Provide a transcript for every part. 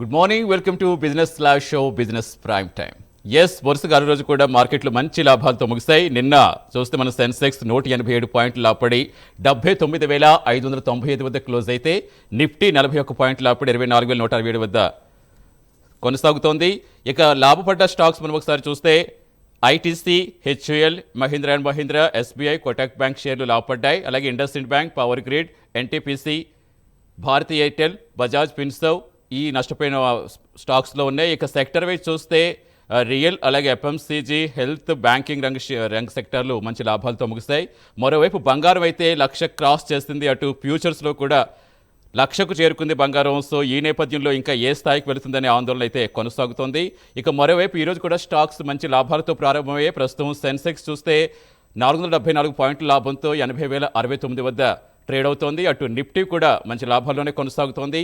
Good morning welcome to business flash show business prime time yes వరుసగా ఆరు రోజు కూడా మార్కెట్లు మంచి లాభాలతో ముగిశాయి నిన్న చూస్తే మన సెన్సెక్స్ నూట ఎనభై ఏడు పాయింట్లు లాపడి డెబ్బై తొమ్మిది వేల ఐదు వందల తొంభై ఐదు వద్ద క్లోజ్ అయితే నిఫ్టీ నలభై ఒక్క పాయింట్లు లాపడి ఇరవై నాలుగు వేల నూట అరవై ఏడు వద్ద కొనసాగుతోంది. ఇక లాభపడ్డ స్టాక్స్ మనం ఒకసారి చూస్తే ITC HUL Mahindra and Mahindra SBI Kotak bank షేర్లు లాభపడ్డాయి. అలాగే IndusInd bank power grid NTPC Bharti Airtel Bajaj Finserv ఈ నష్టపోయిన స్టాక్స్లో ఉన్నాయి. ఇక సెక్టర్ వైజ్ చూస్తే రియల్ అలాగే ఎఫ్ఎంసీజీ హెల్త్ బ్యాంకింగ్ రంగ రంగ్ రంగ సెక్టార్లు మంచి లాభాలతో ముగిస్తాయి మరోవైపు బంగారం అయితే లక్ష క్రాస్ చేస్తుంది అటు ఫ్యూచర్స్లో కూడా లక్షకు చేరుకుంది బంగారం. సో ఈ నేపథ్యంలో ఇంకా ఏ స్థాయికి వెళుతుందనే ఆందోళన అయితే కొనసాగుతోంది. ఇక మరోవైపు ఈరోజు కూడా స్టాక్స్ మంచి లాభాలతో ప్రారంభమయ్యాయి. ప్రస్తుతం సెన్సెక్స్ చూస్తే నాలుగు వందల డెబ్బై నాలుగు పాయింట్ల లాభంతో ఎనభై వేల అరవై తొమ్మిది వద్ద ట్రేడ్ అవుతోంది. అటు నిఫ్టీ కూడా మంచి లాభాల్లోనే కొనసాగుతోంది.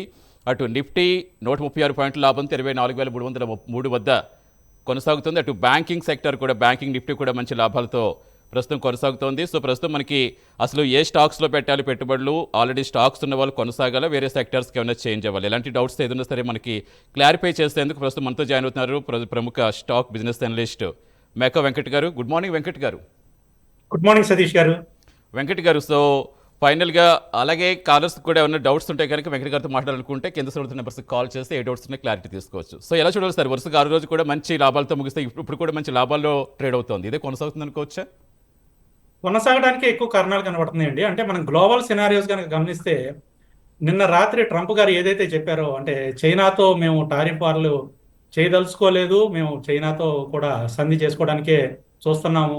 అటు నిఫ్టీ నూట ముప్పై ఆరు పాయింట్ల లాభంతో ఇరవై నాలుగు వేల మూడు వందల మూడు వద్ద కొనసాగుతుంది. అటు బ్యాంకింగ్ సెక్టర్ కూడా బ్యాంకింగ్ నిఫ్టీ కూడా మంచి లాభాలతో ప్రస్తుతం కొనసాగుతోంది. సో ప్రస్తుతం మనకి అసలు ఏ స్టాక్స్లో పెట్టాలి పెట్టుబడులు? ఆల్రెడీ స్టాక్స్ ఉన్న వాళ్ళు కొనసాగాల? వేరే సెక్టర్స్కి ఏమైనా చేంజ్ అవ్వాలి? ఎలాంటి డౌట్స్ ఏదైనా సరే మనకి క్లారిఫై చేసేందుకు ప్రస్తుతం మనతో జాయిన్ అవుతున్నారు ప్ర- ప్రముఖ stock business analyst Meka Venkat garu. Good morning Venkat garu. Good morning Satish గారు. వెంకట్ గారు సో ఫైనల్గా అలాగే కాలర్స్ కూడా ఏమైనా డౌట్స్ ఉంటే కనుక వెంకట గారితో మాట్లాడాలనుకుంటే కింద సొడుతున్న నెంబర్స్కి కాల్ చేస్తే ఏ డౌట్స్ ఉన్నాయి క్లారిటీ తీసుకోవచ్చు. సో ఎలా చూడాలి సార్? వరుసగా ఆరు రోజు కూడా మంచి లాభాలతో ముగిస్తే ఇప్పుడు ఇప్పుడు కూడా మంచి లాభాల్లో ట్రేడ్ అవుతుంది. ఇదే కొనసాగుతుంది అనుకోవచ్చా? కొనసాగడానికి ఎక్కువ కారణాలు కనబడుతున్నాయండి. అంటే మనం గ్లోబల్ సినారియోస్ కనుక గమనిస్తే నిన్న రాత్రి ట్రంప్ గారు ఏదైతే చెప్పారో అంటే చైనాతో మేము టారిఫ్ వార్లు చేయదలుచుకోలేదు మేము చైనాతో కూడా సంధి చేసుకోవడానికే చూస్తున్నాము.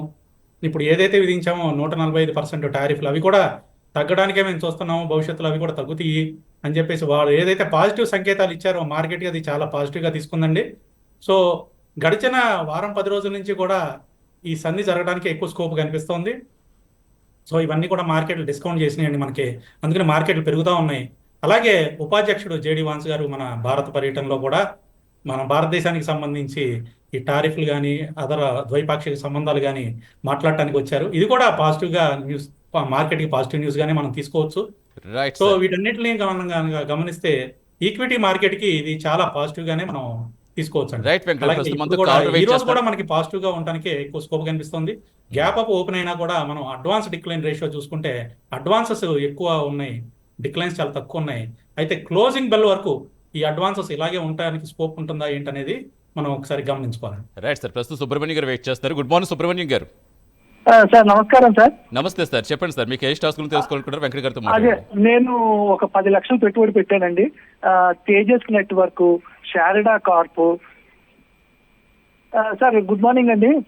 ఇప్పుడు ఏదైతే విధించామో నూట నలభై ఐదు పర్సెంట్ టారిఫ్లు అవి కూడా తగ్గడానికే మేము చూస్తున్నాము భవిష్యత్తులో అవి కూడా తగ్గుతాయి అని చెప్పేసి వాళ్ళు ఏదైతే పాజిటివ్ సంకేతాలు ఇచ్చారో మార్కెట్కి అది చాలా పాజిటివ్గా తీసుకుందండి. సో గడిచిన వారం పది రోజుల నుంచి కూడా ఈ సన్ని జరగడానికి ఎక్కువ స్కోప్ కనిపిస్తోంది. సో ఇవన్నీ కూడా మార్కెట్లు డిస్కౌంట్ చేసినాయండి మనకి. అందుకని మార్కెట్లు పెరుగుతూ ఉన్నాయి. అలాగే ఉపాధ్యక్షుడు జేడి వాన్స్ గారు మన భారత పర్యటనలో కూడా మన భారతదేశానికి సంబంధించి ఈ టారిఫ్లు కానీ అదర్ ద్వైపాక్షిక సంబంధాలు కానీ మాట్లాడటానికి వచ్చారు. ఇది కూడా పాజిటివ్గా న్యూస్ మార్కెట్కి పాజిటివ్ న్యూస్ గానే మనం తీసుకోవచ్చు. సో వీటన్నిటిని గమనిస్తే ఈక్విటీ మార్కెట్కి ఇది చాలా పాజిటివ్ గానే మనం తీసుకోవచ్చు రైట్ ఈ రోజు కూడా మనకి పాజిటివ్గా ఉండడానికి ఎక్కువ స్కోప్ కనిపిస్తుంది. గ్యాప్ అప్ ఓపెన్ అయినా కూడా మనం అడ్వాన్స్ డిక్లైన్ రేషియో చూసుకుంటే అడ్వాన్సెస్ ఎక్కువ ఉన్నాయి డిక్లైన్స్ చాలా తక్కువ ఉన్నాయి. అయితే క్లోజింగ్ బెల్ వరకు ఈ అడ్వాన్సెస్ ఇలాగే ఉండడానికి స్కోప్ ఉంటుందా ఏంటనేది మనం ఒకసారి గమనించుకోవాలి. రైట్ సార్ ప్రస్తుతం సుబ్రహ్మణ్యం గారు వెయిట్ చేస్తారు గుడ్ మార్నింగ్ సుబ్రహ్మణ్యం గారు. ఆ, సార్ నమస్కారం సార్. నమస్తే సార్. చెప్పండి సార్. మీకు ఏ స్టాక్స్ గురించి తెలుసుకోవాలనుకుంటారు వెంకట్ గారితో అదే నేను ఒక పది లక్షలు పెట్టుబడి పెట్టానండి. ఆ, Tejas network Sharda corp sir good morning అండి.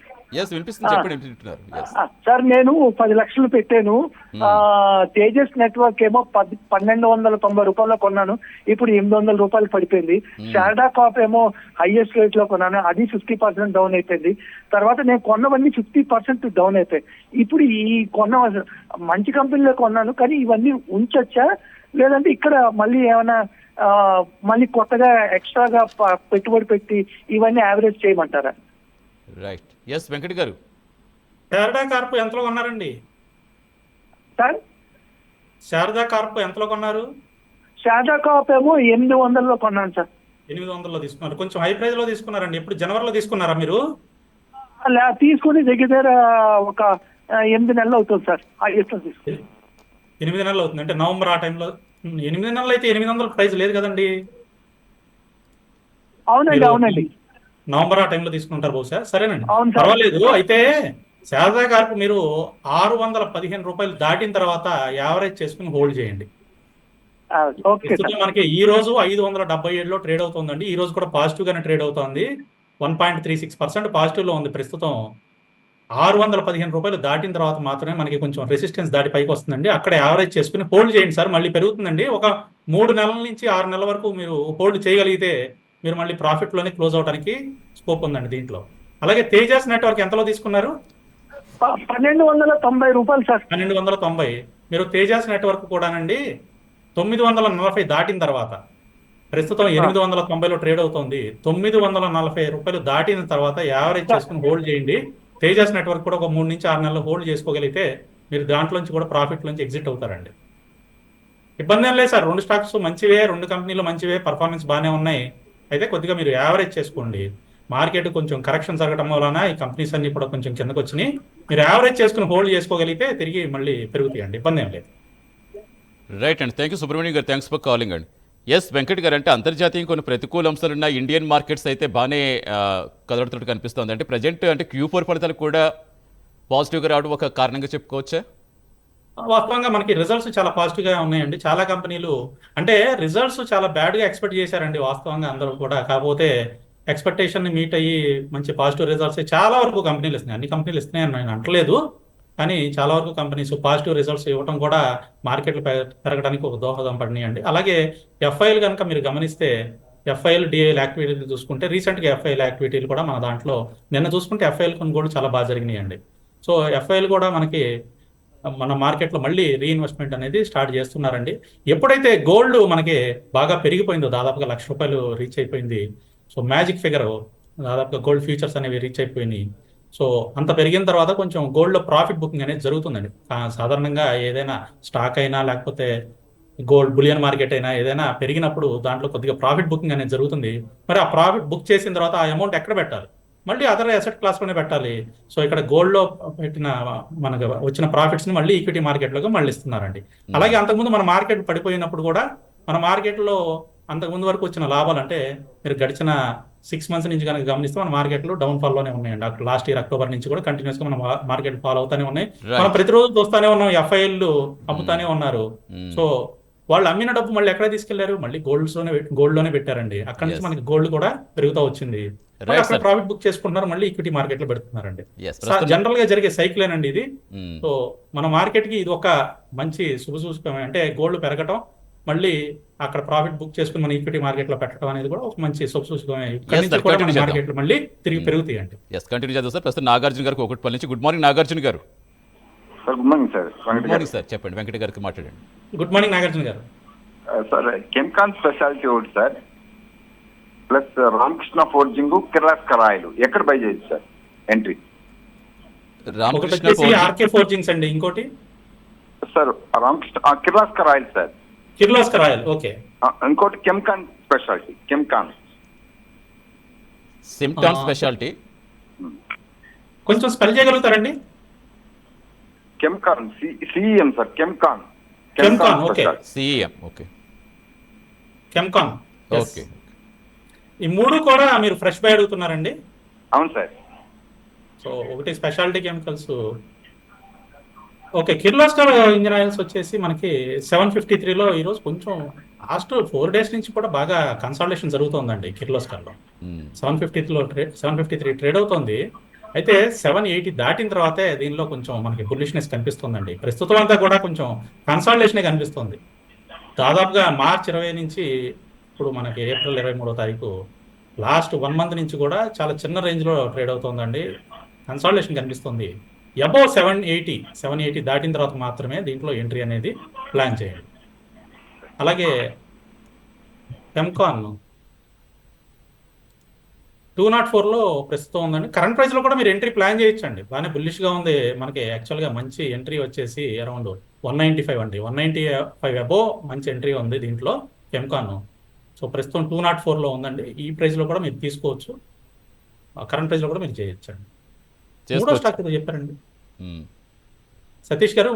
సార్ నేను పది లక్షలు పెట్టాను. ఆ, తేజస్ నెట్వర్క్ ఏమో పది పన్నెండు వందల తొంభై రూపాయల్లో కొన్నాను. ఇప్పుడు ఎనిమిది వందల రూపాయలు పడిపోయింది. శారదా కాప్ ఏమో హైయెస్ట్ రేట్లో కొన్నాను. అది ఫిఫ్టీ పర్సెంట్ డౌన్ అయిపోయింది. తర్వాత నేను కొన్నవన్నీ ఫిఫ్టీ పర్సెంట్ డౌన్ అయిపోయాయి. ఇప్పుడు ఈ కొన్న మంచి కంపెనీలో కొన్నాను కానీ ఇవన్నీ ఉంచొచ్చా? లేదంటే ఇక్కడ మళ్ళీ ఏమైనా మళ్ళీ కొత్తగా ఎక్స్ట్రాగా పెట్టుబడి పెట్టి ఇవన్నీ యావరేజ్ చేయమంటారా? రైట్ ఎస్ వెంకట్ గారు. శారదా కార్ప్ ఎంతలో కొన్నారండి? సార్? శారదా కార్ప్ ఎంతలో కొన్నారు? శారదా కాప్ ఏమో ఎనిమిది వందల్లో కొన్నాను సార్. ఎనిమిది వందల్లో తీసుకున్నారు. కొంచెం హై ప్రైస్లో తీసుకున్నారండి. ఎప్పుడు జనవరిలో తీసుకున్నారా మీరు? అలా తీసుకుని దగ్గర దగ్గర ఒక ఎనిమిది నెలలు అవుతుంది సార్. ఎనిమిది నెలలు అవుతుంది. అంటే నవంబర్ ఆ టైంలో ఎనిమిది నెలలు అయితే ఎనిమిది వందల ప్రైస్ లేదు కదండి. అవునండి అవునండి. నవంబర్ ఆ టైంలో తీసుకుంటారు బహుశా? సరేనండి. పర్వాలేదు. అయితే శారదా గారికి మీరు ఆరు వందల పదిహేను రూపాయలు దాటిన తర్వాత యావరేజ్ చేసుకుని హోల్డ్ చేయండి. మనకి ఈ రోజు ఐదు వందల డెబ్బై ఏడులో ట్రేడ్ అవుతుందండి. ఈ రోజు కూడా పాజిటివ్ గానే ట్రేడ్ అవుతోంది. One point three six percent పాజిటివ్లో ఉంది ప్రస్తుతం. ఆరు వందల పదిహేను రూపాయలు దాటిన తర్వాత మాత్రమే మనకి కొంచెం రెసిస్టెన్స్ దాటి పైకి వస్తుందండి. అక్కడ యావరేజ్ చేసుకుని హోల్డ్ చేయండి సార్ మళ్ళీ పెరుగుతుందండి. ఒక మూడు నెలల నుంచి ఆరు నెలల వరకు మీరు హోల్డ్ చేయగలిగితే మీరు మళ్ళీ ప్రాఫిట్లోనే క్లోజ్ అవడానికి స్కోప్ ఉందండి దీంట్లో. అలాగే తేజస్ నెట్వర్క్ ఎంతలో తీసుకున్నారు? పన్నెండు వందల తొంభై రూపాయలు సార్. పన్నెండు వందల తొంభై. మీరు తేజాస్ నెట్వర్క్ కూడానండి తొమ్మిది వందల నలభై దాటిన తర్వాత ప్రస్తుతం ఎనిమిది వందల తొంభైలో ట్రేడ్ అవుతోంది. తొమ్మిది వందల నలభై రూపాయలు దాటిన తర్వాత యావరేజ్ చేసుకుని హోల్డ్ చేయండి. తేజాస్ నెట్వర్క్ కూడా ఒక మూడు నుంచి ఆరు నెలలు హోల్డ్ చేసుకోగలిగితే మీరు దాంట్లోంచి కూడా ప్రాఫిట్ నుంచి ఎగ్జిట్ అవుతారండి. ఇబ్బంది ఏం లేదు సార్. రెండు స్టాక్స్ మంచివే రెండు కంపెనీలు మంచివే పర్ఫార్మెన్స్ బాగానే ఉన్నాయి. అయితే కొద్దిగా మీరు యావరేజ్ చేసుకోండి. మార్కెట్ కొంచెం కరెక్షన్ జరగడం వలన ఈ కంపెనీస్ అన్ని కూడా కొంచెం కిందకు వచ్చినాయి మీరు యావరేజ్ చేసుకుని హోల్డ్ చేసుకోగలిగితే తిరిగి మళ్ళీ పెరుగుతాయండి. ఇబ్బంది ఏం లేదు. రైట్ అండి. Thank you Subrahmanyam garu. Thanks for calling అండి. ఎస్ వెంకట్ గారు అంటే అంతర్జాతీయ కొన్ని ప్రతికూల అంశాలున్న ఇండియన్ మార్కెట్స్ అయితే బాగానే కదలడుతున్నట్టు కనిపిస్తుంది. అంటే ప్రజెంట్ అంటే క్యూ ఫోర్ ఫలితాలు కూడా పాజిటివ్గా రావడం ఒక కారణంగా చెప్పుకోవచ్చా? వాస్తవంగా మనకి రిజల్ట్స్ చాలా పాజిటివ్గా ఉన్నాయండి. చాలా కంపెనీలు అంటే రిజల్ట్స్ చాలా బ్యాడ్గా ఎక్స్పెక్ట్ చేశారండి వాస్తవంగా అందరూ కూడా. కాకపోతే ఎక్స్పెక్టేషన్ మీట్ అయ్యి మంచి పాజిటివ్ రిజల్ట్స్ చాలా వరకు కంపెనీలు ఇస్తున్నాయి. అన్ని కంపెనీలు ఇస్తున్నాయి అని నేను అంటలేదు. కానీ చాలా వరకు కంపెనీస్ పాజిటివ్ రిజల్ట్స్ ఇవ్వడం కూడా మార్కెట్లు పె- పెరగడానికి ఒక దోహదం పడినాయండి. అలాగే ఎఫ్ఐఎల్ కనుక మీరు గమనిస్తే ఎఫ్ఐఎల్ డిఐఎల్ యాక్టివిటీలు చూసుకుంటే రీసెంట్గా ఎఫ్ఐఎల్ యాక్టివిటీలు కూడా మన దాంట్లో నిన్న చూసుకుంటే ఎఫ్ఐఎల్ కొనుగోలు కూడా చాలా బాగా జరిగినాయండి. సో ఎఫ్ఐఎల్ కూడా మనకి మన మార్కెట్లో మళ్ళీ రీఇన్వెస్ట్మెంట్ అనేది స్టార్ట్ చేస్తున్నారండి. ఎప్పుడైతే గోల్డ్ మనకి బాగా పెరిగిపోయిందో దాదాపుగా లక్ష రూపాయలు రీచ్ అయిపోయింది. సో మ్యాజిక్ ఫిగర్ దాదాపుగా గోల్డ్ ఫ్యూచర్స్ అనేవి రీచ్ అయిపోయినాయి. సో అంత పెరిగిన తర్వాత కొంచెం గోల్డ్లో ప్రాఫిట్ బుకింగ్ అనేది జరుగుతుందండి. సాధారణంగా ఏదైనా స్టాక్ అయినా లేకపోతే గోల్డ్ బులియన్ మార్కెట్ అయినా ఏదైనా పెరిగినప్పుడు దాంట్లో కొద్దిగా ప్రాఫిట్ బుకింగ్ అనేది జరుగుతుంది. మరి ఆ ప్రాఫిట్ బుక్ చేసిన తర్వాత ఆ అమౌంట్ ఎక్కడ పెట్టాలి? మళ్ళీ అదర్ అసెట్ క్లాస్లోనే పెట్టాలి. సో ఇక్కడ గోల్డ్లో పెట్టిన మనకు వచ్చిన ప్రాఫిట్స్ని మళ్ళీ ఈక్విటీ మార్కెట్లోకి మళ్ళీ ఇస్తున్నారండి. అలాగే అంతకుముందు మన మార్కెట్ పడిపోయినప్పుడు కూడా మన మార్కెట్లో అంతకుముందు వరకు వచ్చిన లాభాలు అంటే మీరు గడిచిన సిక్స్ మంత్స్ నుంచి కనుక గమనిస్తే మన మార్కెట్లో డౌన్ ఫాల్లోనే ఉన్నాయండి అక్కడ లాస్ట్ ఇయర్ అక్టోబర్ నుంచి కూడా కంటిన్యూస్గా మన మార్కెట్ ఫాల్ అవుతానే ఉన్నాయి. మనం ప్రతిరోజు చూస్తానే ఉన్నాం ఎఫ్ఐఎల్ అమ్ముతానే ఉన్నారు Hmm. సో వాళ్ళు అమ్మిన డబ్బు మళ్ళీ ఎక్కడ తీసుకెళ్ళారు మళ్ళీ గోల్డ్లోనే గోల్డ్లోనే పెట్టారండి అక్కడ నుంచి. మనకి గోల్డ్ కూడా పెరుగుతూ వచ్చింది అక్కడ. ప్రాఫిట్ బుక్ చేసుకుంటున్నారు మళ్ళీ ఈక్విటీ మార్కెట్లో పెడుతున్నారండి జనరల్గా జరిగే సైకిల్ అండి ఇది మ్మ్. సో మన మార్కెట్కి ఇది ఒక మంచి శుభసూచకమే అంటే గోల్డ్ పెరగటం మళ్ళీ అక్కడ ప్రాఫిట్ బుక్ చేసుకుని మన ఈక్విటీ మార్కెట్లో పెట్టడం అనేది కూడా ఒక మంచి. మార్కెట్లు మళ్ళీ తిరిగి ఎస్ కంటిన్యూ చేద్దాం సార్ ప్రస్తుతం నాగార్జున గారికి ఒకటి నుంచి. Good morning Nagarjuna garu. Sir good morning sir good Venkata garu. Morning sir చెప్పండి వెంకట గారికి మాట్లాడండి. Good morning Nagarjuna garu. Sir Chemcon speciality ఒకటి sir plus Ramakrishna forging Kirloskar oil ఎక్కడ బై చేయొచ్చు sir entry Ramakrishna RK forgings అండి. ఇంకోటి? Sir Ramakrishna ఆ, Kirloskar oil sir Kirloskar oil okay. ఇంకోటి కెమికాన్ స్పెషాలిటీ కెమికాన్. సిమ్టాన్. స్పెషాలిటీ? కొంచెం spell చేయగలుగుతారండి? Chemcon CEM sir Chemcon. Chemcon, okay. CEM okay. Chemcon. Okay. ఈ మూడు కూడా మీరు ఫ్రెష్ బై అడుగుతున్నారండి? అవును సార్. సో ఒకటి speciality chemicals okay Kirloskar engine oils వచ్చేసి మనకి సెవెన్ ఫిఫ్టీ త్రీలో ఈరోజు కొంచెం లాస్ట్ ఫోర్ డేస్ నుంచి కూడా బాగా కన్సల్టేషన్ జరుగుతుందండి కిర్లోస్కర్లో. సెవెన్ ఫిఫ్టీలో trade seven fifty three trade అవుతుంది. అయితే సెవెన్ ఎయిటీ దాటిన తర్వాతే దీనిలో కొంచెం మనకి బుల్లిష్నెస్ కనిపిస్తుందండి. ప్రస్తుతం అంతా కూడా కొంచెం కన్సల్టేషనే కనిపిస్తుంది. దాదాపుగా మార్చ్ ఇరవై నుంచి ఇప్పుడు మనకి ఏప్రిల్ ఇరవై మూడో తారీఖు లాస్ట్ వన్ మంత్ నుంచి కూడా చాలా చిన్న రేంజ్లో ట్రేడ్ అవుతుందండి. కన్సల్టేషన్ కనిపిస్తుంది. Above seven eighty seven eighty దాటిన తర్వాత మాత్రమే దీంట్లో ఎంట్రీ అనేది ప్లాన్ చేయండి. అలాగే ఎంకాన్ టూ నాట్ ఫోర్లో ప్రస్తుతం ఉందండి. కరెంట్ ప్రైస్లో కూడా మీరు ఎంట్రీ ప్లాన్ చేయొచ్చండి. బాగానే బుల్లిష్గా ఉంది. మనకి యాక్చువల్గా మంచి ఎంట్రీ వచ్చేసి అరౌండ్ వన్ నైంటీ ఫైవ్ అండి. వన్ నైంటీ ఫైవ్ అబో మంచి ఎంట్రీ ఉంది దీంట్లో ఎంకాన్ సో ప్రస్తుతం టూ నాట్ ఫోర్లో ఉందండి. ఈ ప్రైస్లో కూడా మీరు తీసుకోవచ్చు. కరెంట్ ప్రైస్లో కూడా మీరు చేయొచ్చండి. మూడో స్టాక్ ఏదో చెప్పారండి. సతీష్ గారు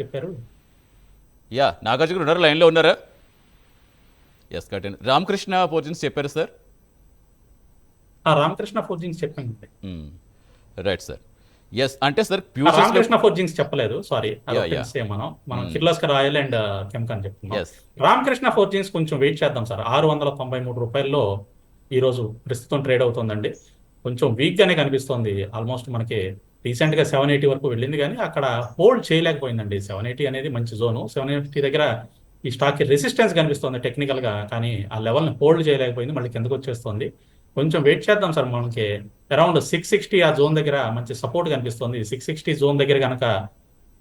చెప్పారు. యా నాగార్జున గారు ఉన్నారు లైన్లో ఉన్నారా? ఎస్ కట్టండి రామకృష్ణ పోర్జిన్స్ చెప్పారు సార్ రామకృష్ణ ఫోర్జింగ్స్ చెప్పండి రైట్ సార్ ఎస్ అంటే సార్ రామకృష్ణ ఫోర్జింగ్స్ చెప్పలేదు సారీ. మనం. మనం Hmm. Kirloskar oil and chemical చెప్తున్నాం. ఎస్ రామకృష్ణ ఫోర్జింగ్స్ కొంచెం వెయిట్ చేద్దాం సార్ ఆరు వందల తొంభై మూడు రూపాయల్లో ఈ రోజు ప్రస్తుతం ట్రేడ్ అవుతుందండి. కొంచెం వీక్ గానే కనిపిస్తోంది. ఆల్మోస్ట్ మనకి రీసెంట్గా సెవెన్ ఎయిటీ వరకు వెళ్ళింది కానీ అక్కడ హోల్డ్ చేయలేకపోయిందండి. సెవెన్ ఎయిటీ అనేది మంచి జోను. సెవెన్ ఎయిటీ దగ్గర ఈ స్టాక్కి రెసిస్టెన్స్ కనిపిస్తుంది టెక్నికల్గా కానీ ఆ లెవెల్ని హోల్డ్ చేయలేకపోయింది. మళ్ళీ కిందకు వచ్చేస్తుంది. కొంచెం వెయిట్ చేద్దాం సార్ మనకి. అరౌండ్ సిక్స్ సిక్స్టీ ఆ జోన్ దగ్గర మంచి సపోర్ట్ కనిపిస్తుంది. సిక్స్ సిక్స్టీ జోన్ దగ్గర కనుక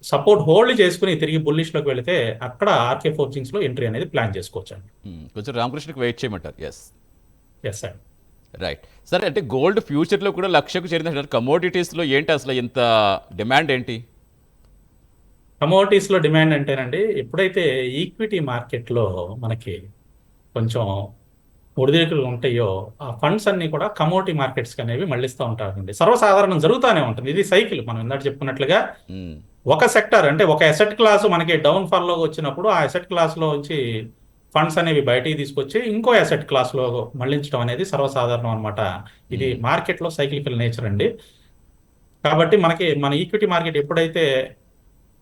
సపోర్ట్ హోల్డ్ చేసుకుని తిరిగి బుల్లిష్లోకి వెళితే అక్కడ ఆర్కే ఫోర్జింగ్స్లో ఎంట్రీ అనేది ప్లాన్ చేసుకోవచ్చు అండి కొంచెం రామకృష్ణకి వెయిట్ చేయమంటారు. ఎస్ ఎస్ సార్ రైట్ సరే అంటే గోల్డ్ ఫ్యూచర్లో కూడా లక్షకు చేరిందంటారు కమోడిటీస్లో ఏంటి అసలు ఇంత డిమాండ్ ఏంటి? కమోడిటీస్లో డిమాండ్ అంటేనండి ఎప్పుడైతే ఈక్విటీ మార్కెట్లో మనకి కొంచెం ఒడిదుడుకులు ఉంటాయో ఆ ఫండ్స్ అన్ని కూడా కమోడిటీ మార్కెట్స్ అనేవి మళ్ళిస్తూ ఉంటారండి. సర్వసాధారణం జరుగుతూనే ఉంటుంది. ఇది సైకిల్. మనం ఇందాక చెప్పుకున్నట్లుగా ఉమ్, ఒక సెక్టర్ అంటే ఒక అసెట్ క్లాస్ మనకి డౌన్ ఫాల్లో వచ్చినప్పుడు ఆ అసెట్ క్లాస్లో నుంచి ఫండ్స్ అనేవి బయటికి తీసుకొచ్చి ఇంకో అసెట్ క్లాస్లో మళ్ళించడం అనేది సర్వసాధారణం అన్నమాట. ఇది మార్కెట్లో సైక్లికల్ నేచర్ అండి. కాబట్టి మనకి మన ఈక్విటీ మార్కెట్ ఎప్పుడైతే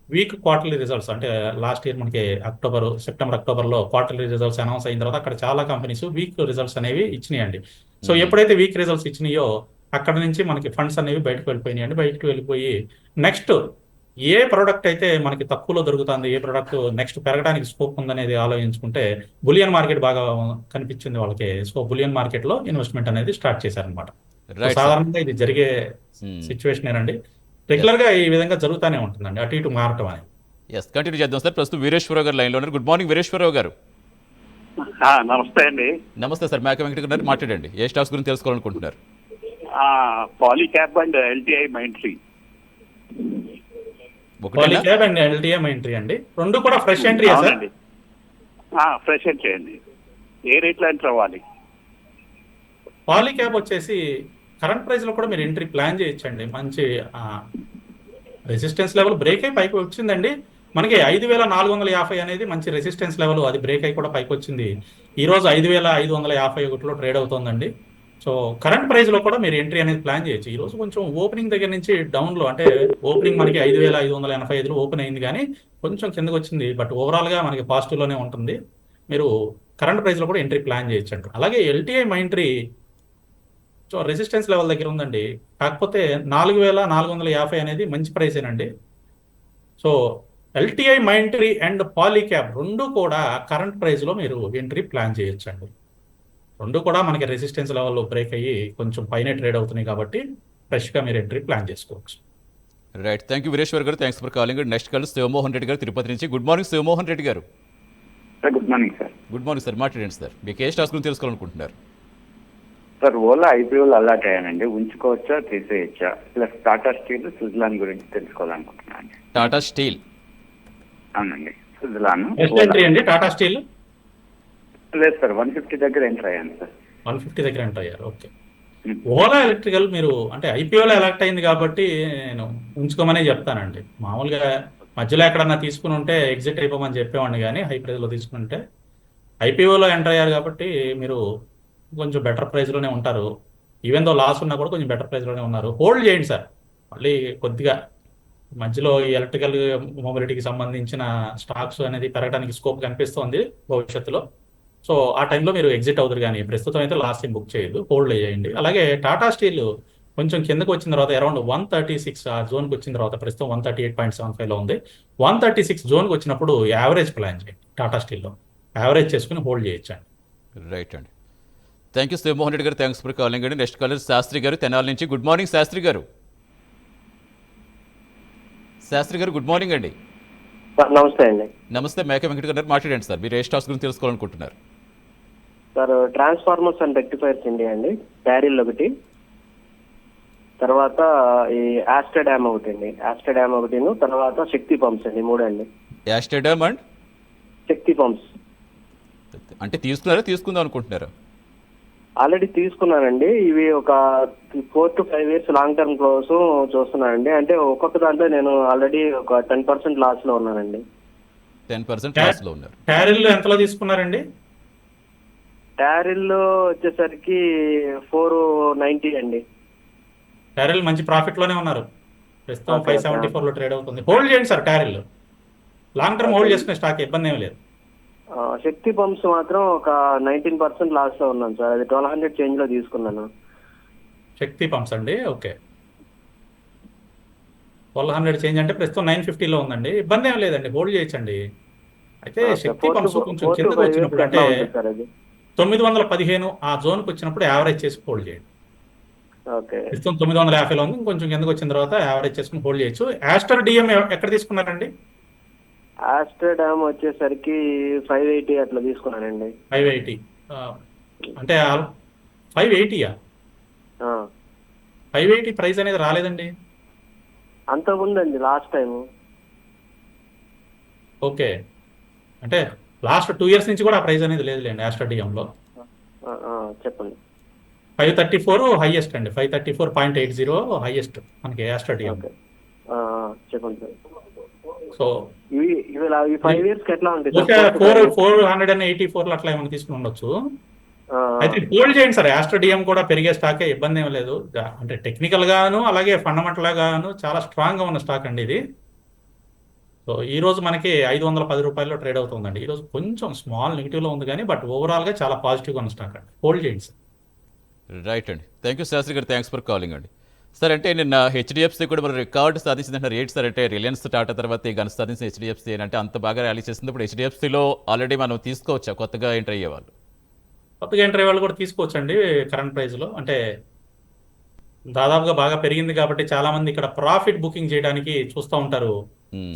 వీక్ క్వార్టర్లీ రిజల్ట్స్ అంటే లాస్ట్ ఇయర్ మనకి అక్టోబర్ సెప్టెంబర్ అక్టోబర్లో క్వార్టర్లీ రిజల్ట్స్ అనౌన్స్ అయిన తర్వాత అక్కడ చాలా కంపెనీస్ వీక్ రిజల్ట్స్ అనేవి ఇచ్చినాయండి. సో. ఎప్పుడైతే వీక్ రిజల్ట్స్ ఇచ్చినాయో అక్కడ నుంచి మనకి ఫండ్స్ అనేవి బయటకు వెళ్ళిపోయినాయండి. బయటకు వెళ్ళిపోయి నెక్స్ట్ ఏ ప్రోడక్ట్ అయితే మనకి తక్కువలో దొరుకుతుంది ఏ ప్రోడక్ట్ నెక్స్ట్ పెరగడానికి స్కోప్ ఉందనేది ఆలోచించుకుంటే బులియన్ మార్కెట్ బాగా కనిపించింది వాళ్ళకి. సో బులియన్ మార్కెట్లో ఇన్వెస్ట్మెంట్ అనేది స్టార్ట్ చేశారనమాట సాధారణంగా ఇది జరిగే. సిచ్యువేషన్ ఏనండి రెగ్యులర్గా ఈ విధంగా జరుగుతూనే ఉంటుందండి అటు ఇటు మారటం అనేది. ఎస్ కంటిన్యూ చేద్దాం సార్ ప్రస్తుతం వీరేశ్వరరావు గారు లైన్లో ఉన్నారు. గుడ్ మార్నింగ్ వీరేశ్వరరావు గారు. నమస్తే అండి. నమస్తే సార్ మేక వెంకట గారు మాట్లాడండి. ఏ స్టాక్స్ గురించి తెలుసుకోవాలనుకుంటున్నారు? పాలీక్యాప్ అండ్ ఎల్టీఐ మైంట్రీ ఒకటేనా? పాలిక్యాబ్ అండ్ ఎల్టీఎం ఎంట్రీ అండి. రెండు కూడా ఫ్రెష్ ఎంట్రీ సార్ ఫ్రెష్ చేయండి ఏ రేట్లో ఎంటర్ అవ్వాలి? పాలిక్యాబ్ వచ్చేసి కరెంట్ ప్రైస్లో కూడా మీరు ఎంట్రీ ప్లాన్ చేయొచ్చండి. మంచి రెసిస్టెన్స్ లెవెల్ బ్రేక్ అయి పైకి వచ్చిందండి. మనకి ఐదు వేల నాలుగు వందల యాభై అనేది మంచి రెసిస్టెన్స్ లెవెల్ అది బ్రేక్ అయి కూడా పైకి వచ్చింది. ఈ రోజు ఐదు వేల ఐదు వందల యాభై ఒకటిలో ట్రేడ్ అవుతోందండి. సో కరెంట్ ప్రైస్లో కూడా మీరు ఎంట్రీ అనేది ప్లాన్ చేయొచ్చు. ఈ రోజు కొంచెం ఓపెనింగ్ దగ్గర నుంచి డౌన్లో అంటే ఓపెనింగ్ మనకి ఐదు వేల ఐదు వందల ఎనభై ఐదులో ఓపెన్ అయింది కానీ కొంచెం కిందకు వచ్చింది. బట్ ఓవరాల్గా మనకి పాజిటివ్లోనే ఉంటుంది. మీరు కరెంట్ ప్రైస్లో కూడా ఎంట్రీ ప్లాన్ చేయొచ్చు అలాగే LTI Mindtree so resistance level దగ్గర ఉందండి. కాకపోతే నాలుగు వేల నాలుగు వందల యాభై అనేది మంచి ప్రైస్ ఏనండి. So LTI Mindtree and Polycab రెండు కూడా కరెంట్ ప్రైస్లో మీరు ఎంట్రీ ప్లాన్ చేయొచ్చండి రెండు కూడా మనకి రెసిస్టెన్స్ లెవెల్ బ్రేక్ అయ్యి కొంచెం పైన ట్రేడ్ అవుతున్నాయి కాబట్టి ఫ్రెష్గా మీరు ఎంట్రీ ప్లాన్ చేసుకోవచ్చు. Right thank you Veereshwar garu. Thanks for calling next call Shivamohan Reddy garu Tirupati నుంచి. Good morning Shivamohan Reddy garu. Good morning sir good morning sir మాట్లాడండి సార్ మీకు ఏ స్టాక్స్ గురించి తెలుసుకోవాలనుకుంటున్నారు. సార్ ఓలా ఐపీఓలు అలాట్ అయ్యానండి. ఉంచుకోవచ్చా తీసేయచ్చా? ప్లస్ టాటా స్టీల్ సుజలాన్ గురించి తెలుసుకోవాలనుకుంటున్నాను. టాటా స్టీల్ అవునండి. అండి. టాటా స్టీల్ లేదు సార్ వన్ ఫిఫ్టీ దగ్గర ఎంటర్ అయ్యాను సార్. వన్ ఫిఫ్టీ దగ్గర ఎంటర్ అయ్యారు ఓకే. ఓలా ఎలక్ట్రికల్ మీరు అంటే ఐపీఓలో ఎలక్ట్ అయింది కాబట్టి నేను ఉంచుకోమనే చెప్తానండి. మామూలుగా మధ్యలో ఎక్కడన్నా తీసుకుని ఉంటే ఎగ్జిట్ అయిపోమని చెప్పేవాడిని కానీ హై ప్రైస్లో తీసుకుంటే ఐపీఓలో ఎంటర్ అయ్యారు కాబట్టి మీరు కొంచెం బెటర్ ప్రైస్లోనే ఉంటారు. ఈవెన్ దో లాస్ ఉన్నా కూడా కొంచెం బెటర్ ప్రైస్లోనే ఉన్నారు. హోల్డ్ చేయండి సార్. మళ్ళీ కొద్దిగా మధ్యలో ఈ ఎలక్ట్రికల్ మొబిలిటీకి సంబంధించిన స్టాక్స్ అనేది పెరగడానికి స్కోప్ కనిపిస్తోంది భవిష్యత్తులో. సో ఆ టైంలో మీరు ఎగ్జిట్ అవుతారు కానీ ప్రస్తుతం అయితే లాస్ట్ టైం బుక్ చేయొద్దు హోల్డ్ చేయండి. అలాగే టాటా స్టీల్ కొంచెం కిందకు వచ్చిన తర్వాత అరౌండ్ వన్ థర్టీ సిక్స్ ఆ జోన్కి వచ్చిన తర్వాత ప్రస్తుతం one thirty eight point seven ఫైవ్లో ఉంది. వన్ థర్టీ సిక్స్ జోన్కి వచ్చినప్పుడు యావరేజ్ ప్లాన్ చేయండి టాటా స్టీల్లో. యావరేజ్ చేసుకుని హోల్డ్ చేయొచ్చండి రైట్ అండి. Thank you Shivamohan Reddy garu. Thanks for calling అండి. నెక్స్ట్ కాలర్ శాస్త్రి గారు తెనాలి నుంచి. గుడ్ మార్నింగ్ శాస్త్రి గారు. శాస్త్రి గారు గుడ్ మార్నింగ్ అండి. నమస్తే అండి. నమస్తే మేక వెంకట గారు మాట్లాడండి సార్. మీరు ఏ స్టాక్స్ గురించి తెలుసుకోవాలనుకుంటున్నారు? Sir transformers and rectifiers India అండి. ప్యారిల్ ఒకటి. తర్వాత ఈ ఆస్టర్ డ్యామ్ ఒకటి అండి. ఆస్టర్ డ్యామ్ ఒకటిను తర్వాత శక్తి పంప్స్ అండి మూడు అండి యాస్టర్డమ్ అండ్ శక్తి పంప్స్ అంటే తీసుకున్నారా తీసుకుందాం అనుకుంటున్నారా? ఆల్రెడీ తీసుకున్నానండి. ఇవి ఒక four to five years long term కోసం చూస్తున్నానండి. అంటే ఒక్కొక్క దాంట్లో నేను ఆల్రెడీ ఒక టెన్ పర్సెంట్ లాస్లో ఉన్నానండి. టెన్ పర్సెంట్ లాస్లో ఉన్నారు. క్యారిల్ ఎంతలో తీసుకున్నారండి? ప్యారిల్ వచ్చేసరికి ఫోర్ నైంటీ అండి. క్యారిల్ మంచి ప్రాఫిట్లోనే ఉన్నారు. ప్రస్తుతం ఫైవ్. సెవెంటీ ఫోర్లో ట్రేడ్ అవుతుంది. హోల్డ్ చేయండి సార్ క్యారిల్ లాంగ్ టర్మ్ హోల్డ్ చేసుకునే స్టాక్ ఇబ్బంది ఏం లేదు. శక్తి పంప్స్ మాత్రం ఒక నైన్టీన్ పర్సెంట్ లాస్లో ఉన్నాను సార్. అది ట్వెల్వ్ హండ్రెడ్ చేంజ్లో తీసుకున్నాను. శక్తి పంప్స్ అండి? ఓకే. ట్వెల్వ్ హండ్రెడ్ చేంజ్ అంటే ప్రస్తుతం నైన్ ఫిఫ్టీలో ఉందండి. ఇబ్బంది ఏం లేదండి. హోల్డ్ చేయొచ్చండి. అయితే శక్తి పంప్స్ కొంచెం కిందకు వచ్చినప్పుడు అంటే సార్ అది? తొమ్మిది వందల పదిహేను ఆ జోన్కి వచ్చినప్పుడు యావరేజ్ చేసి హోల్డ్ చేయండి. ఓకే. ప్రస్తుతం తొమ్మిది వందల యాభైలో ఉంది. కొంచెం కిందకు వచ్చిన తర్వాత యావరేజ్ చేసుకుని హోల్డ్ చేయొచ్చు. యాస్టర్ డిఎం ఎక్కడ తీసుకున్నారండి? ఆస్టర్ డ్యామ్ వచ్చేసరికి ఫైవ్ ఎయిటీ అట్లా తీసుకున్నానండి ఫైవ్ ఎయిటీ అంటే ఫైవ్ ఎయిటీయా ఫైవ్ ఎయిటీ ప్రైస్ అనేది రాలేదండి? అంత ఉందండి లాస్ట్ టైం ఓకే. అంటే లాస్ట్ టూ ఇయర్స్ నుంచి కూడా ఆ ప్రైస్ అనేది లేదులేండి యాస్టర్ డిఎంలో చెప్పండి. ఫైవ్ థర్టీ ఫోర్ హైయెస్ట్ అండి. Five thirty four point eight zero highest మనకి యాస్ట్రాడియం ఓకే. ఆ, చెప్పండి so four four hundred and eighty four అట్లా ఏమైనా తీసుకుని ఉండొచ్చు. అయితే హోల్డ్ చేయండి సార్. యాస్ట్రోడియం కూడా పెరిగే స్టాకే ఇబ్బంది ఏం లేదు. అంటే టెక్నికల్ గాను అలాగే ఫండమెంటల్ గాను చాలా స్ట్రాంగ్గా ఉన్న స్టాక్ అండి ఇది. సో ఈ రోజు మనకి ఐదు వందల పది రూపాయల్లో ట్రేడ్ అవుతుందండి. ఈ రోజు కొంచెం స్మాల్ నెగిటివ్లో ఉంది కానీ బట్ ఓవరాల్గా చాలా పాజిటివ్గా ఉన్న స్టాక్ అండి. హోల్డ్ చేయండి సార్. రైట్ అండి. Thank you Shastri garu. Thanks for calling అండి. సార్ అంటే నిన్న హెచ్డిఎఫ్సి కూడా మరి రికార్డు సాధించిందంటే రేట్ సార్ అంటే రిలయన్స్ టాటా తర్వాత ఈ గన్ సాధించిన హెచ్డిఎఫ్సి అంటే అంత బాగా ర్యాలీ చేసింది ఇప్పుడు హెచ్డిఎఫ్సిలో ఆల్రెడీ మనం తీసుకోవచ్చా? కొత్తగా ఎంటర్ అయ్యే వాళ్ళు. కొత్తగా ఎంట్రీ వాళ్ళు కూడా తీసుకోవచ్చండి కరెంట్ ప్రైస్లో. అంటే దాదాపుగా బాగా పెరిగింది కాబట్టి చాలా మంది ఇక్కడ ప్రాఫిట్ బుకింగ్ చేయడానికి చూస్తూ ఉంటారు.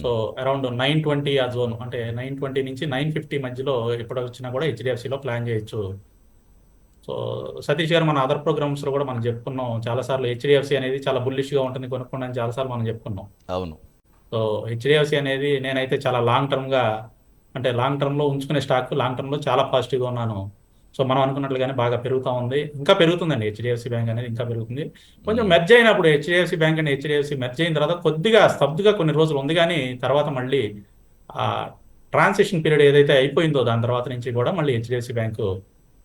సో అరౌండ్ నైన్ ట్వంటీ ఆ జోన్ అంటే నైన్ ట్వంటీ నుంచి నైన్ ఫిఫ్టీ మధ్యలో ఎప్పుడు వచ్చినా కూడా హెచ్డిఎఫ్సిలో ప్లాన్ చేయొచ్చు. సో సతీష్ గారు మన అదర్ ప్రోగ్రామ్స్లో కూడా మనం చెప్పుకున్నాం. చాలాసార్లు హెచ్డిఎఫ్సి అనేది చాలా bullish గా ఉంటుంది కొనుక్కోండి అని చాలాసార్లు మనం చెప్పుకున్నాం. అవును. సో హెచ్డిఎఫ్సి అనేది నేనైతే చాలా లాంగ్ టర్మ్గా అంటే లాంగ్ టర్మ్లో ఉంచుకునే స్టాక్ లాంగ్ టర్మ్లో చాలా పాజిటివ్గా ఉన్నాను. సో మనం అనుకున్నట్లుగానే బాగా పెరుగుతూ ఉంది. ఇంకా పెరుగుతుందండి హెచ్డిఎఫ్సి బ్యాంక్ అనేది ఇంకా పెరుగుతుంది. కొంచెం మెర్జ్ అయినప్పుడు HDFC bank and HDFC merge అయిన తర్వాత కొద్దిగా స్తబ్దుగా కొన్ని రోజులు ఉంది కానీ తర్వాత మళ్ళీ ఆ ట్రాన్సిషన్ పీరియడ్ ఏదైతే అయిపోయిందో దాని తర్వాత నుంచి కూడా మళ్ళీ హెచ్డిఎఫ్సి బ్యాంకు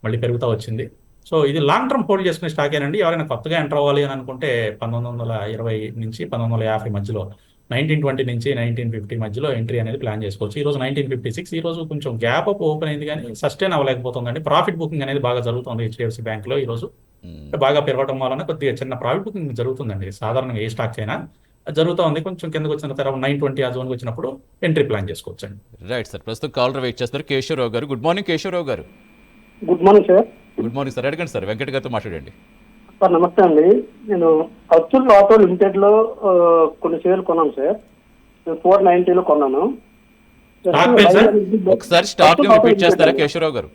మళ్ళీ పెరుగుతూ వచ్చింది. సో ఇది లాంగ్ టర్మ్ హోల్డ్ చేసుకునే స్టాకేనండి ఎవరైనా కొత్తగా ఎంటర్ అవ్వాలి అని అనుకుంటే పంతొమ్మిది వందల ఇరవై నుంచి పంతొమ్మిది వందల యాభై మధ్యలో నైన్టీన్ ట్వంటీ నుంచి నైన్టీన్ ఫిఫ్టీ మధ్యలో ఎంట్రీ అనేది ప్లాన్ చేసుకోవచ్చు. ఈ రోజు నైన్టీన్ ఫిఫ్టీ సిక్స్ ఈ రోజు కొంచెం గ్యాప్ అప్ ఓపెన్ అయింది కానీ సస్టైన్ అవ్వలేకపోతుందండి. ప్రాఫిట్ బుకింగ్ అనేది బాగా జరుగుతుంది హెచ్డిఎఫ్సి బ్యాంక్లో ఈ రోజు. బాగా పెరగడం వలన కొద్దిగా చిన్న ప్రాఫిట్ బుకింగ్ జరుగుతుందండి. సాధారణంగా ఏ స్టాక్స్ అయినా జరుగుతూ ఉంది కొంచెం కిందకు వచ్చిన తర్వాత నైన్ ట్వంటీ ఆ జోన్కి వచ్చినప్పుడు ఎంట్రీ ప్లాన్ చేసుకోవచ్చు అండి రైట్ సార్ ప్రస్తుతం కాలర్ వెయిట్ చేస్తారు Keshava Rao garu. Good morning Keshava Rao garu. Good morning sir good morning sir అడగండి సార్ వెంకట్ గారితో మాట్లాడండి. సార్ నమస్తే అండి. నేను అతుల్ ఆటో లిమిటెడ్లో కొన్ని షేర్లు కొన్నాను సార్. ఫోర్ నైన్టీలో కొన్నాను? ఒకసారి స్టాక్ని రిపీట్ చేస్తారా కేశవరావు గారు?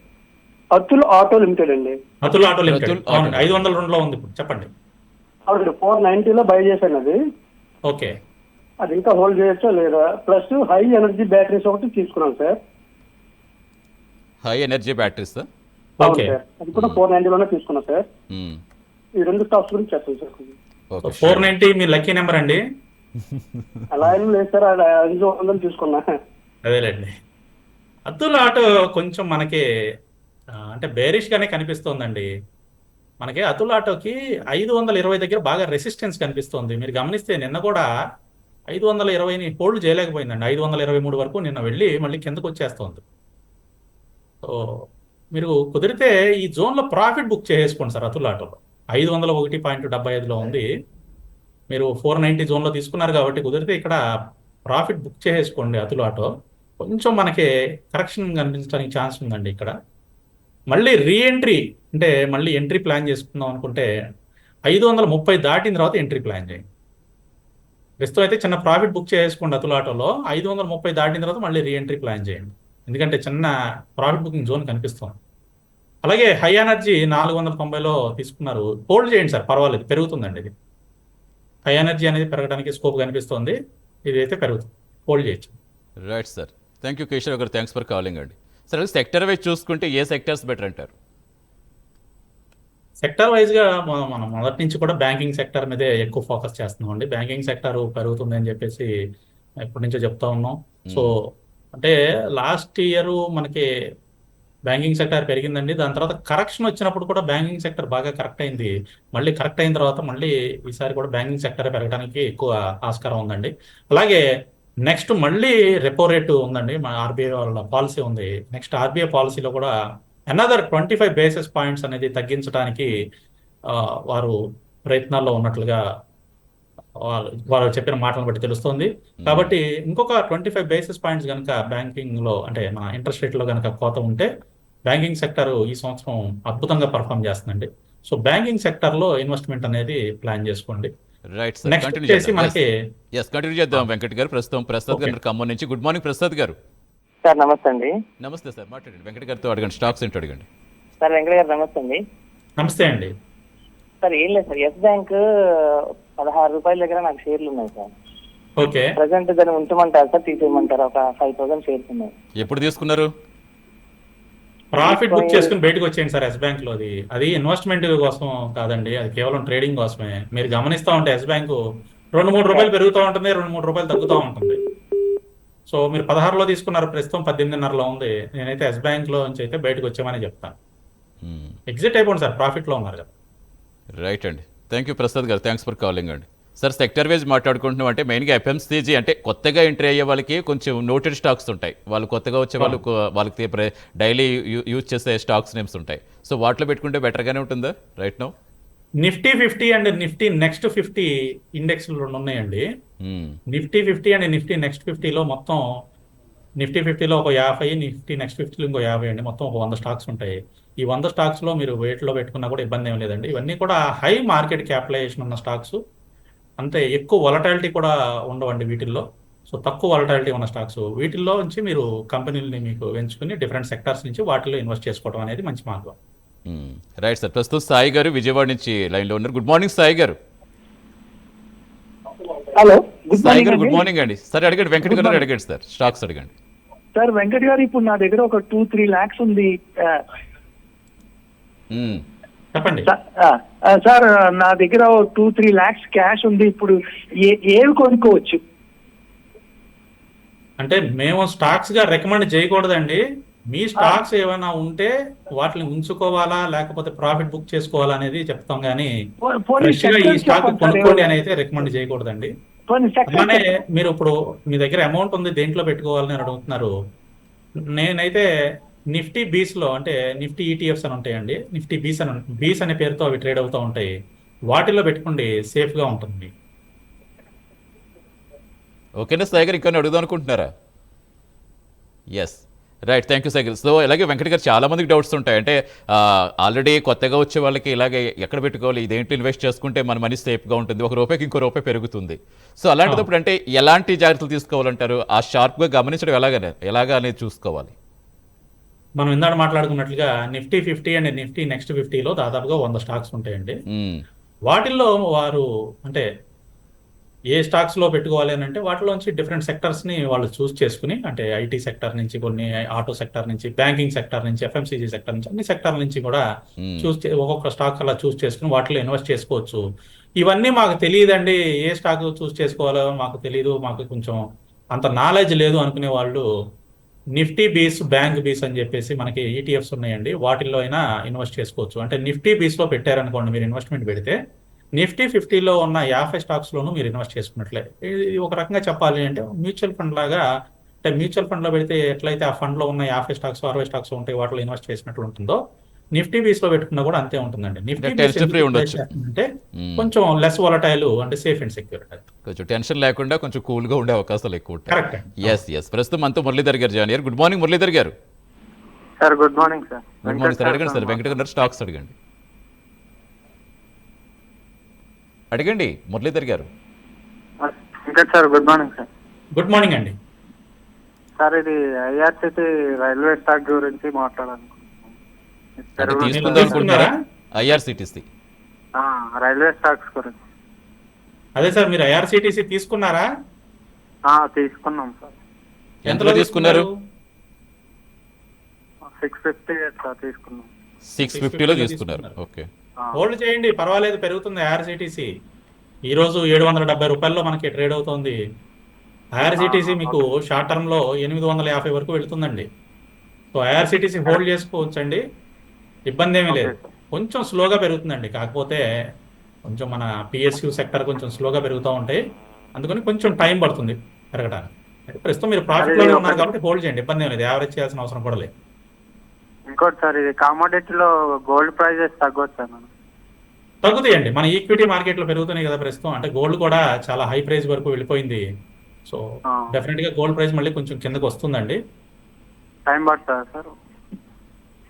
అతుల్ ఆటో లిమిటెడ్ అండి. Atul Auto Limited. ఐదు వందల రెండులో ఉంది ఇప్పుడు. చెప్పండి. అవునండి. ఫోర్ నైన్టీలో బై చేశాను అది. ఓకే. అది ఇంకా హోల్డ్ చేయొచ్చా లేదా? ప్లస్ హై ఎనర్జీ బ్యాటరీస్ ఒకటి తీసుకున్నాను sir. High energy batteries? Okay. Sir. అది కూడా ఫోర్ నైన్టీలోనే తీసుకున్నాను సార్. ఈ రెండు స్టాక్స్ గురించి చెప్పండి సార్ ఫోర్ నైన్టీ మీ లక్కీ నెంబర్ అండి? అలా ఏం లేదు సార్ ఐదు వందలు తీసుకున్నా. అదేలేండి. అతుల్ ఆటో కొంచెం మనకి అంటే బేరిష్ గానే కనిపిస్తోందండి. మనకి అతుల్ ఆటోకి ఐదు వందల ఇరవై దగ్గర బాగా రెసిస్టెన్స్ కనిపిస్తోంది. మీరు గమనిస్తే నిన్న కూడా ఐదు వందల ఇరవైని హోల్డ్ చేయలేకపోయిందండి. ఐదు వందల ఇరవై మూడు వరకు నిన్న వెళ్ళి మళ్ళీ కిందకు వచ్చేస్తోంది. సో మీరు కుదిరితే ఈ జోన్లో ప్రాఫిట్ బుక్ చేసుకోండి సార్ అతుల్ ఆటోలో. ఐదు వందల ఒకటి పాయింట్ డెబ్బై ఐదులో ఉంది. మీరు ఫోర్ నైంటీ జోన్లో తీసుకున్నారు కాబట్టి కుదిరితే ఇక్కడ ప్రాఫిట్ బుక్ చేసుకోండి అతుల్ ఆటో. కొంచెం మనకి కరెక్షన్ కనిపించడానికి ఛాన్స్ ఉందండి ఇక్కడ. మళ్ళీ రీఎంట్రీ అంటే మళ్ళీ ఎంట్రీ ప్లాన్ చేసుకుందాం అనుకుంటే ఐదు వందల ముప్పై దాటిన తర్వాత ఎంట్రీ ప్లాన్ చేయండి. ప్రస్తుతం అయితే చిన్న ప్రాఫిట్ బుక్ చేసుకోండి అతుల్ ఆటోలో. ఐదు వందల ముప్పై దాటిన తర్వాత మళ్ళీ రీఎంట్రీ ప్లాన్ చేయండి. ఎందుకంటే చిన్న ప్రాఫిట్ బుకింగ్ జోన్ కనిపిస్తుంది. అలాగే హై ఎనర్జీ నాలుగు వందల తొంభైలో తీసుకున్నారు. హోల్డ్ చేయండి సార్ పర్వాలేదు పెరుగుతుందండి ఇది. హై ఎనర్జీ అనేది పెరగడానికి స్కోప్ కనిపిస్తుంది ఇది అయితే పెరుగుతుంది. హోల్డ్ చేయొచ్చు. Right sir thank you Keshava Rao garu. Thanks for calling అండి. సార్ సెక్టర్ వైజ్ చూసుకుంటే ఏ సెక్టర్స్ బెటర్ అంటారు? సెక్టర్ వైజ్గా మనం మనం మొదటి నుంచి కూడా బ్యాంకింగ్ సెక్టర్ మీదే ఎక్కువ ఫోకస్ చేస్తున్నాం అండి బ్యాంకింగ్ సెక్టర్ పెరుగుతుంది అని చెప్పేసి ఎప్పటి నుంచో చెప్తా ఉన్నాం. సో అంటే లాస్ట్ ఇయర్ మనకి బ్యాంకింగ్ సెక్టర్ పెరిగిందండి. దాని తర్వాత కరెక్షన్ వచ్చినప్పుడు కూడా బ్యాంకింగ్ సెక్టర్ బాగా కరెక్ట్ అయింది. మళ్ళీ కరెక్ట్ అయిన తర్వాత మళ్ళీ ఈసారి కూడా బ్యాంకింగ్ సెక్టర్ పెరగడానికి ఎక్కువ ఆస్కారం ఉందండి. అలాగే నెక్స్ట్ మళ్ళీ రెపో రేటు ఉందండి. మన ఆర్బీఐ వాళ్ళ పాలసీ ఉంది. నెక్స్ట్ ఆర్బీఐ పాలసీలో కూడా another twenty five basis points అనేది తగ్గించడానికి వారు ప్రయత్నాల్లో ఉన్నట్లుగా వాళ్ళు వారు చెప్పిన మాటలను బట్టి తెలుస్తుంది. కాబట్టి ఇంకొక ట్వంటీ ఫైవ్ బేసిస్ పాయింట్స్ కనుక బ్యాంకింగ్లో అంటే మన ఇంట్రెస్ట్ రేట్లో కనుక కోత ఉంటే బ్యాంకింగ్ సెక్టర్ ఈ సంవత్సరం అద్భుతంగా పర్ఫామ్ చేస్తుందండి. సో బ్యాంకింగ్ సెక్టర్లో ఇన్వెస్ట్మెంట్ అనేది ప్లాన్ చేసుకోండి. రైట్ సార్ కంటిన్యూ వచ్చేసి మనకి ఎస్ కంటిన్యూ చేద్దాం వెంకట్ గారు. ప్రస్తుతం ప్రసాద్ గారు ఖమ్మం నుంచి. గుడ్ మార్నింగ్ ప్రసాద్ గారు. సార్ నమస్తే అండి. నమస్తే సార్ మాట్లాడండి. వెంకట్ గారితో అడగండి స్టాక్స్ ఏంటో అడగండి. సార్ వెంకట గారు నమస్తే అండి. నమస్తే అండి. సార్ ఏం లేదు సార్. ఎస్ బ్యాంక్ పదహారు రూపాయల దగ్గర నాకు షేర్లు ఉన్నాయి సార్. ఓకే ప్రజెంట్ దాన్ని ఉంచమంటారు సార్? తీసేయమంటారు? ఒక ఫైవ్ థౌసండ్ షేర్స్ ఉన్నాయి. ఎప్పుడు తీసుకున్నారు? ప్రాఫిట్ బుక్ చేసుకుని బయటకు వచ్చేయండి సార్ ఎస్ బ్యాంక్ లోది. అది ఇన్వెస్ట్మెంట్ కోసం కాదండి అది కేవలం ట్రేడింగ్ కోసమే. మీరు గమనిస్తా ఉంటే ఎస్ బ్యాంక్ రెండు మూడు రూపాయలు పెరుగుతూ ఉంటుంది రెండు మూడు రూపాయలు తగ్గుతూ ఉంటుంది. సో మీరు పదహారులో తీసుకున్నారు ప్రస్తుతం పద్దెనిమిదిన్నరలో ఉంది. నేనైతే ఎస్ బ్యాంక్లో నుంచి అయితే బయటకు వచ్చామని చెప్తాను. ఎగ్జిట్ అయిపోండి సార్ ప్రాఫిట్లో ఉన్నారు కదా. రైట్ అండి. Thank you Prasad garu. Thanks for calling అండి. సార్ సెక్టర్ వైజ్ మాట్లాడుకుంటున్నాం అంటే మెయిన్గా ఎఫ్ఎంసీజీ అంటే కొత్తగా ఎంట్రీ అయ్యే వాళ్ళకి కొంచెం నోటెడ్ స్టాక్స్ ఉంటాయి. వాళ్ళు కొత్తగా వచ్చే వాళ్ళు వాళ్ళకి డైలీ యూజ్ చేసే స్టాక్స్ నేమ్స్ ఉంటాయి. సో వాటిలో పెట్టుకుంటే బెటర్గానే ఉంటుందా right no? Nifty fifty and Nifty next fifty index రెండు ఉన్నాయండి. Nifty fifty and Nifty next ఫిఫ్టీలో మొత్తం నిఫ్టీ ఫిఫ్టీలో ఒక యాభై నిఫ్టీ నెక్స్ట్ ఫిఫ్టీలో ఇంకో యాభై అండి. మొత్తం ఒక వంద స్టాక్స్ ఉంటాయి. ఈ వంద స్టాక్స్లో మీరు వెయిట్లో పెట్టుకున్నా కూడా ఇబ్బంది ఏం లేదండి. ఇవన్నీ కూడా హై మార్కెట్ క్యాపిటలైజేషన్ ఉన్న స్టాక్స్. అంతే ఎక్కువ వలటాలిటీ కూడా ఉండవండి వీటిల్లో. సో తక్కువ వలటాలిటీ ఉన్న స్టాక్స్. వీటిల్లో నుంచి మీరు కంపెనీలని మీకు ఎంచుకుని డిఫరెంట్ సెక్టార్స్ నుంచి వాటిలో ఇన్వెస్ట్ చేసుకోవడం అనేది మంచి మార్గం. Right sir. ప్రస్తుతం సాయి గారు విజయవాడ నుంచి లైన్లో ఉన్నారు. గుడ్ మార్నింగ్ సాయి గారు. హలో సాయి గారు గుడ్ మార్నింగ్ అండి. సరే అడగండి వెంకట గారు. అడగండి సార్. స్టాక్స్ అడగండి. సార్ వెంకట్ గారు ఇప్పుడు నా దగ్గర ఒక టూ త్రీ లాక్స్ ఉంది. చెప్పండి. సార్ నా దగ్గర టూ త్రీ లాక్స్ క్యాష్ ఉంది. ఇప్పుడు ఏ ఏవి కొనుక్కోవచ్చు? అంటే మేము స్టాక్స్గా రికమెండ్ చేయకూడదండి. మీ స్టాక్స్ ఏమైనా ఉంటే వాటిని ఉంచుకోవాలా లేకపోతే ప్రాఫిట్ బుక్ చేసుకోవాలా అనేది చెప్తాం కానీ ఈ స్టాక్ కొనుక్కోండి. అని అయితే రికమెండ్ చేయకూడదండి. అలానే. మీరు ఇప్పుడు మీ దగ్గర అమౌంట్ ఉంది దేంట్లో పెట్టుకోవాలని అడుగుతున్నారు. నేనైతే నిఫ్టీ బీస్లో అంటే నిఫ్టీ ఈటీఎఫ్స్ అని ఉంటాయండి. నిఫ్టీ బీస్ అని బీస్ అనే పేరుతో అవి ట్రేడ్ అవుతూ ఉంటాయి. వాటిలో పెట్టుకోండి సేఫ్గా ఉంటుంది. ఓకేనా సాయి గారు ఇంకా అడుగుదాం అనుకుంటున్నారా? Yes right thank you garu. So ఇలాగే వెంకట గారు చాలా మందికి డౌట్స్ ఉంటాయి. అంటే ఆల్రెడీ కొత్తగా వచ్చే వాళ్ళకి ఇలాగే ఎక్కడ పెట్టుకోవాలి ఇదేంటి ఇన్వెస్ట్ చేసుకుంటే మన మనీ సేఫ్గా ఉంటుంది ఒక రూపాయికి ఇంకో రూపాయి పెరుగుతుంది. సో అలాంటిదప్పుడు అంటే ఎలాంటి జాగ్రత్తలు తీసుకోవాలంటారు? ఆ షార్ప్గా గమనించడం ఎలాగనే ఎలాగా అనేది చూసుకోవాలి. మనం ఇందాక మాట్లాడుకున్నట్లుగా Nifty fifty and Nifty next ఫిఫ్టీలో దాదాపుగా వంద స్టాక్స్ ఉంటాయండి. వాటిల్లో వారు అంటే ఏ స్టాక్స్లో పెట్టుకోవాలి అని అంటే వాటిలోంచి డిఫరెంట్ సెక్టర్స్ని వాళ్ళు చూస్ చేసుకుని అంటే ఐటీ సెక్టర్ నుంచి కొన్ని ఆటో సెక్టర్ నుంచి బ్యాంకింగ్ సెక్టర్ నుంచి ఎఫ్ఎంసీజీ సెక్టర్ నుంచి అన్ని సెక్టర్ నుంచి కూడా. చూస్ ఒక్కొక్క స్టాక్ అలా చూస్ చేసుకుని వాటిలో ఇన్వెస్ట్ చేసుకోవచ్చు ఇవన్నీ మాకు తెలియదండి ఏ స్టాక్ చూస్ చేసుకోవాలో మాకు తెలియదు మాకు కొంచెం అంత నాలెడ్జ్ లేదు అనుకునే వాళ్ళు నిఫ్టీ బీస్ బ్యాంక్ బీస్ అని చెప్పేసి మనకి ఈటీఎఫ్స్ ఉన్నాయండి. వాటిల్లో అయినా ఇన్వెస్ట్ చేసుకోవచ్చు. అంటే నిఫ్టీ బీస్లో పెట్టారనుకోండి మీరు ఇన్వెస్ట్మెంట్ పెడితే నిఫ్టీ ఫిఫ్టీలో ఉన్న యాభై స్టాక్స్లోనూ మీరు ఇన్వెస్ట్ చేసుకున్నట్లే. ఇది ఒక రకంగా చెప్పాలి అంటే మ్యూచువల్ ఫండ్ లాగా అంటే మ్యూచువల్ ఫండ్లో పెడితే ఎట్లయితే ఆ ఫండ్లో ఉన్న యాభై స్టాక్స్ అరవై స్టాక్స్ ఉంటాయి వాటిలో ఇన్వెస్ట్ చేసినట్లు ఉంటుందో నిఫ్టీ బీస్లో పెట్టుకున్నా కూడా అంతే ఉంటుందండి. నిఫ్టీ అంటే. కొంచెం లెస్ వాలటైల్ అంటే సేఫ్ అండ్ సెక్యూర్ కొంచెం టెన్షన్ లేకుండా కొంచెం కూల్గా ఉండే అవకాశాలు ఎక్కువ ఉంటాయి. ఎస్ ఎస్ ప్రస్తుతం మనతో మురళీధర్ గారు జాయిన్ అయ్యారు. గుడ్ మార్నింగ్ మురళీధర్ గారు. Sir good morning sir good morning sir అడగండి సార్ వెంకట గారు స్టాక్స్ అడగండి. అడగండి మురళీధర్ గారు. Venkat sir good morning sir good morning అండి. సార్ ఇది ఐఆర్సిటీ రైల్వే స్టాక్ గురించి మాట్లాడాలనుకుంటున్నాను తీసుకుందాం అనుకుంటున్నారా? ఐఆర్సిటీసీ. ఆ, రైల్వే స్టాక్స్ గురించి. అదే సార్ మీరు ఐఆర్సిటిసి తీసుకున్నారా? ఆ, తీసుకున్నాం సార్. ఎంతలో తీసుకున్నారు? సిక్స్ ఫిఫ్టీ సార్ తీసుకున్నాం. సిక్స్ ఫిఫ్టీలో తీసుకున్నారు. ఓకే. హోల్డ్ చేయండి పర్వాలేదు పెరుగుతుంది ఐఆర్సిటిసి. ఈ రోజు ఏడు వందల డెబ్బై రూపాయల్లో మనకి ట్రేడ్ అవుతోంది. ఐఆర్సిటిసి మీకు షార్ట్ టర్మ్లో ఎనిమిది వందల యాభై వరకు వెళుతుందండి. సో ఐఆర్సిటిసి హోల్డ్ చేసుకోవచ్చండి. ఇబ్బంది ఏమీ లేదు. కొంచెం స్లోగా పెరుగుతుందండి. కాకపోతే కొంచెం మన పిఎస్యు సెక్టర్ కొంచెం స్లోగా పెరుగుతూ ఉంటాయి. అందుకని కొంచెం టైం పడుతుంది పెరగడానికి ప్రస్తుతం మీరు ప్రాఫిట్లోనే ఉన్నారు కాబట్టి హోల్డ్ చేయండి. ఇబ్బంది ఏం లేదు. యావరేజ్ చేయాల్సిన అవసరం కూడా లేదు. ఇంకోటి సార్ ఇది కామోడిటీలో గోల్డ్ ప్రైజెస్ తగ్గొచ్చు మనం? తగ్గుతాయండి. మన ఈక్విటీ మార్కెట్లో పెరుగుతున్నాయి కదా ప్రస్తుతం. అంటే గోల్డ్ కూడా చాలా హై ప్రైస్ వరకు వెళ్ళిపోయింది. సో. డెఫినెట్గా గోల్డ్ ప్రైస్ మళ్ళీ కొంచెం కిందకు వస్తుందండి. టైం పడుతుందా సార్?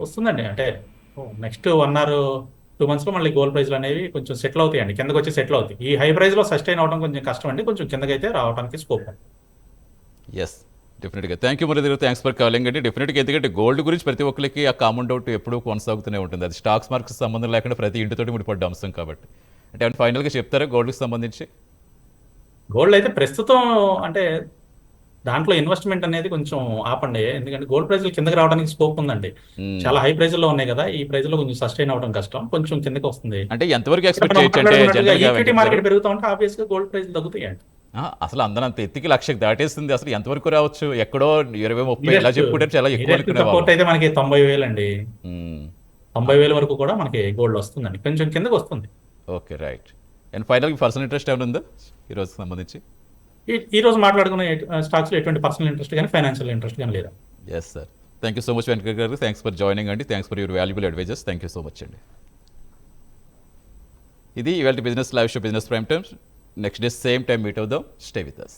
వస్తుందండి. అంటే నెక్స్ట్ వన్ ఆర్ టూ మంత్స్లో మళ్ళీ గోల్డ్ ప్రైస్లు అనేవి కొంచెం సెటిల్ అవుతాయండి. కిందకు వచ్చి సెటిల్ అవుతాయి. ఈ హై ప్రైస్లో సస్టైన్ అవడం కొంచెం కష్టం అండి. కొంచెం కిందకైతే రావడానికి స్కోప్ ఉంది. ఎస్ డెఫినెట్గా thank you garu thanks for calling అండి. డెఫినెట్గా ఎందుకంటే గోల్డ్ గురించి ప్రతి ఒక్కరికి ఆ కామన్ డౌట్ ఎప్పుడూ కొనసాగుతూనే ఉంటుంది. అది స్టాక్స్ మార్కెట్స్ సంబంధం లేకుండా ప్రతి ఇంటితోటి ముడిపడ్డ అంశం కాబట్టి. అంటే అంటే ఫైనల్గా చెప్తారా గోల్డ్కి సంబంధించి? గోల్డ్ అయితే ప్రస్తుతం అంటే దాంట్లో ఇన్వెస్ట్మెంట్ అనేది కొంచెం ఆపండి. ఎందుకంటే గోల్డ్ ప్రైస్ కిందకి రావడానికి స్కోప్ ఉందండి. చాలా హై ప్రైస్లో ఉన్నాయి కదా ఈ ప్రైస్లో కొంచెం సస్టైన్ అవడం కష్టం. కొంచెం కిందకి వస్తుంది. అంటే ఎంతవరకు ఎక్స్పెక్ట్ ఈక్విటీ మార్కెట్? పెరుగుతా ఉంటే ఆబ్వియస్గా గోల్డ్ ప్రైస్ తగ్గుతాయండి. అసలు అందరంత ఎత్తికి లక్షకి దాటేస్తుంది అసలు ఎంతవరకు రావచ్చు? ఎక్కడో ఇరవై ముప్పై ఇలా చెప్పుకుంటే చాలా ఎక్కువ అయితే మనకి తొంభై వేలు అండి. తొంభై వేల వరకు కూడా మనకి గోల్డ్ వస్తుందండి. కొంచెం కిందకి వస్తుంది. Okay right. అండ్ ఫైనల్గా పర్సనల్ ఇంట్రెస్ట్ ఏమైనా ఉందా ఈ రోజుకి సంబంధించి. ఈ- రోజు మాట్లాడుకున్న స్టాక్స్ ఎటువంటి పర్సనల్ ఇంట్రెస్ట్ కానీ ఫైనాన్షియల్ ఇంట్రెస్ట్ కానీ లేదా? Yes sir thank you so much Venkata garu. Thanks for joining అండి thanks for your valuable advices thank you so much అండి ఇది ఇవాళ business live show business prime times next day same time meet అవుదాం stay with us